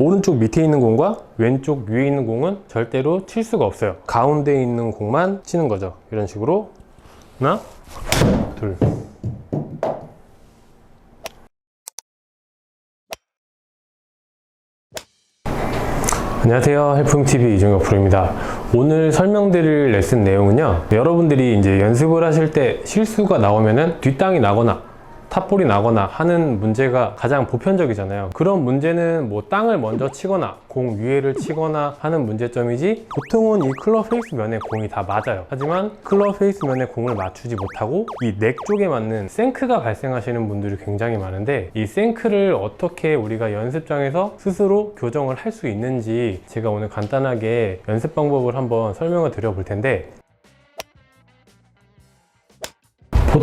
오른쪽 밑에 있는 공과 왼쪽 위에 있는 공은 절대로 칠 수가 없어요. 가운데 있는 공만 치는 거죠. 이런 식으로 하나, 둘. 안녕하세요. 헬프TV 이종혁 프로입니다. 오늘 설명드릴 레슨 내용은요. 여러분들이 이제 연습을 하실 때 실수가 나오면은 뒷땅이 나거나 탑볼이 나거나 하는 문제가 가장 보편적이잖아요. 그런 문제는 뭐 땅을 먼저 치거나 공 위에를 치거나 하는 문제점이지 보통은 이 클럽 페이스 면에 공이 다 맞아요. 하지만 클럽 페이스 면에 공을 맞추지 못하고 이 넥 쪽에 맞는 생크가 발생하시는 분들이 굉장히 많은데 이 생크를 어떻게 우리가 연습장에서 스스로 교정을 할 수 있는지 제가 오늘 간단하게 연습 방법을 한번 설명을 드려 볼 텐데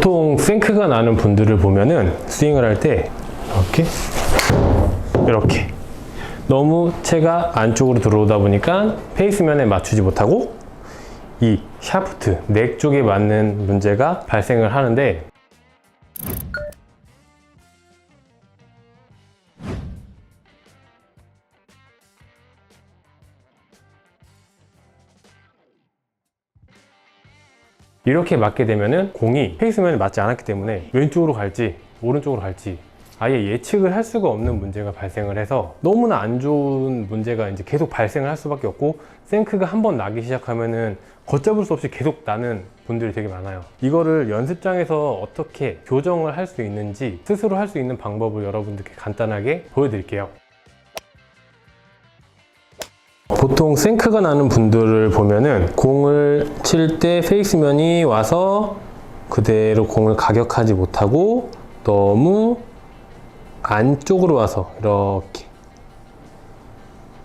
보통 생크가 나는 분들을 보면은 스윙을 할 때 이렇게 이렇게. 너무 채가 안쪽으로 들어오다 보니까 페이스면에 맞추지 못하고 이 샤프트 넥 쪽에 맞는 문제가 발생을 하는데 이렇게 맞게 되면은 공이 페이스면에 맞지 않았기 때문에 왼쪽으로 갈지 오른쪽으로 갈지 아예 예측을 할 수가 없는 문제가 발생을 해서 너무나 안 좋은 문제가 이제 계속 발생을 할 수밖에 없고 생크가 한 번 나기 시작하면은 걷잡을 수 없이 계속 나는 분들이 되게 많아요. 이거를 연습장에서 어떻게 교정을 할 수 있는지 스스로 할 수 있는 방법을 여러분들께 간단하게 보여드릴게요. 보통 생크가 나는 분들을 보면은 공을 칠 때 페이스면이 와서 그대로 공을 가격하지 못하고 너무 안쪽으로 와서 이렇게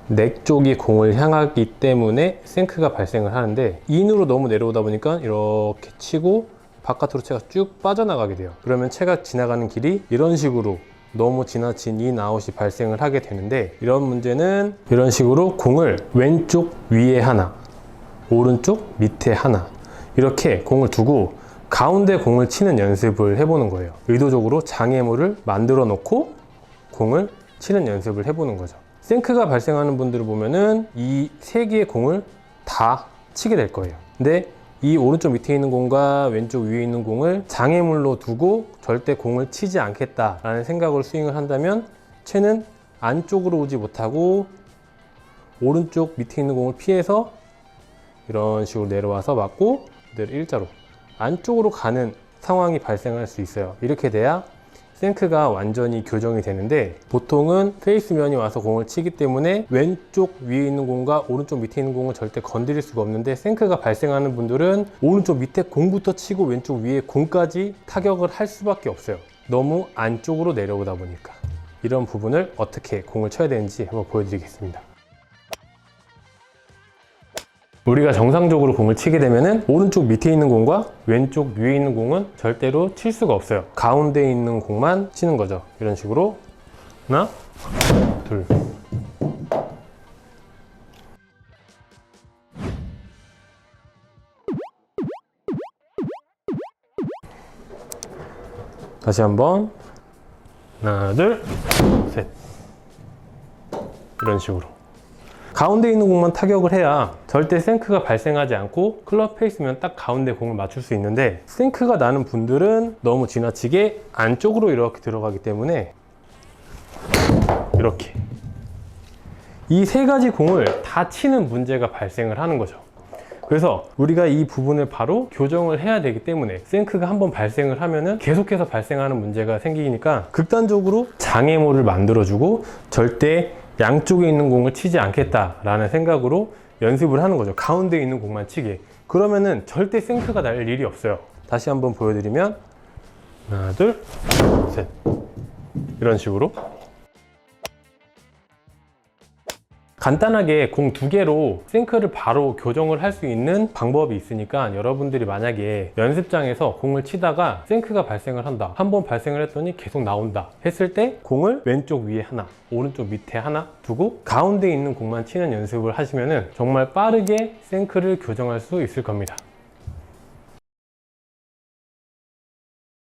넥 쪽이 공을 향하기 때문에 생크가 발생을 하는데 인으로 너무 내려오다 보니까 이렇게 치고 바깥으로 채가 쭉 빠져나가게 돼요. 그러면 채가 지나가는 길이 이런 식으로 너무 지나친 인 아웃이 발생을 하게 되는데 이런 문제는 이런 식으로 공을 왼쪽 위에 하나 오른쪽 밑에 하나 이렇게 공을 두고 가운데 공을 치는 연습을 해보는 거예요. 의도적으로 장애물을 만들어 놓고 공을 치는 연습을 해보는 거죠. 생크가 발생하는 분들을 보면은 이 세 개의 공을 다 치게 될 거예요. 근데 이 오른쪽 밑에 있는 공과 왼쪽 위에 있는 공을 장애물로 두고 절대 공을 치지 않겠다라는 생각으로 스윙을 한다면 채는 안쪽으로 오지 못하고 오른쪽 밑에 있는 공을 피해서 이런 식으로 내려와서 맞고 그대로 일자로 안쪽으로 가는 상황이 발생할 수 있어요. 이렇게 돼야 생크가 완전히 교정이 되는데 보통은 페이스면이 와서 공을 치기 때문에 왼쪽 위에 있는 공과 오른쪽 밑에 있는 공을 절대 건드릴 수가 없는데 생크가 발생하는 분들은 오른쪽 밑에 공부터 치고 왼쪽 위에 공까지 타격을 할 수밖에 없어요. 너무 안쪽으로 내려오다 보니까 이런 부분을 어떻게 공을 쳐야 되는지 한번 보여드리겠습니다. 우리가 정상적으로 공을 치게 되면은 오른쪽 밑에 있는 공과 왼쪽 위에 있는 공은 절대로 칠 수가 없어요. 가운데 있는 공만 치는 거죠. 이런 식으로 하나, 둘. 다시 한번 하나, 둘, 셋. 이런 식으로. 가운데 있는 공만 타격을 해야 절대 생크가 발생하지 않고 클럽 페이스면 딱 가운데 공을 맞출 수 있는데 생크가 나는 분들은 너무 지나치게 안쪽으로 이렇게 들어가기 때문에 이렇게 이 세 가지 공을 다 치는 문제가 발생을 하는 거죠. 그래서 우리가 이 부분을 바로 교정을 해야 되기 때문에 생크가 한번 발생을 하면은 계속해서 발생하는 문제가 생기니까 극단적으로 장애물을 만들어주고 절대 양쪽에 있는 공을 치지 않겠다라는 생각으로 연습을 하는 거죠. 가운데 있는 공만 치게. 그러면은 절대 생크가 날 일이 없어요. 다시 한번 보여드리면 하나, 둘, 셋. 이런 식으로 간단하게 공 두 개로 싱크를 바로 교정을 할 수 있는 방법이 있으니까 여러분들이 만약에 연습장에서 공을 치다가 싱크가 발생을 한다. 한 번 발생을 했더니 계속 나온다. 했을 때 공을 왼쪽 위에 하나, 오른쪽 밑에 하나 두고 가운데 있는 공만 치는 연습을 하시면은 정말 빠르게 싱크를 교정할 수 있을 겁니다.